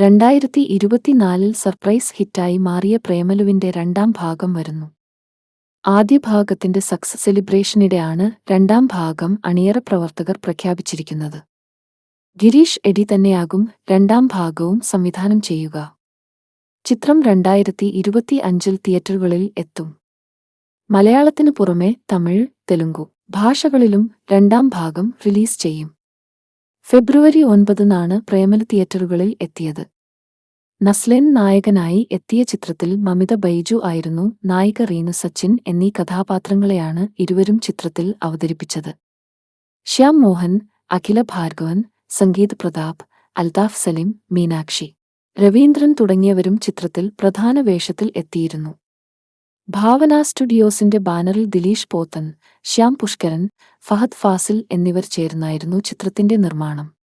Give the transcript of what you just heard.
രണ്ടായിരത്തി ഇരുപത്തിനാലിൽ സർപ്രൈസ് ഹിറ്റായി മാറിയ പ്രേമലുവിന്റെ രണ്ടാം ഭാഗം വരുന്നു. ആദ്യ ഭാഗത്തിന്റെ സക്സസ് സെലിബ്രേഷനിടെയാണ് രണ്ടാം ഭാഗം അണിയറ പ്രവർത്തകർ പ്രഖ്യാപിച്ചിരിക്കുന്നത്. ഗിരീഷ് എഡി തന്നെയാകും രണ്ടാം ഭാഗവും സംവിധാനം ചെയ്യുക. ചിത്രം രണ്ടായിരത്തി ഇരുപത്തി അഞ്ചിൽ തിയേറ്ററുകളിൽ എത്തും. മലയാളത്തിനു പുറമെ തമിഴ് തെലുങ്കു ഭാഷകളിലും രണ്ടാം ഭാഗം റിലീസ് ചെയ്യും. ഫെബ്രുവരി ഒൻപതിനാണ് പ്രേമൽ തിയേറ്ററുകളിൽ എത്തിയത്. നസ്ലൻ നായകനായി എത്തിയ ചിത്രത്തിൽ മമിത ബൈജു ആയിരുന്നു നായിക റീനു സച്ചിൻ എന്നീ കഥാപാത്രങ്ങളെയാണ് ഇരുവരും ചിത്രത്തിൽ അവതരിപ്പിച്ചത്. ശ്യാം മോഹൻ അഖില ഭാർഗവൻ സംഗീത് പ്രതാപ് അൽതാഫ് സലിം മീനാക്ഷി രവീന്ദ്രൻ തുടങ്ങിയവരും ചിത്രത്തിൽ പ്രധാന വേഷത്തിൽ എത്തിയിരുന്നു. ഭാവന സ്റ്റുഡിയോസിന്റെ ബാനറിൽ ദിലീഷ് പോത്തൻ ശ്യാം പുഷ്കരൻ ഫഹദ് ഫാസിൽ എന്നിവർ ചേർന്നായിരുന്നു ചിത്രത്തിന്റെ നിർമ്മാണം.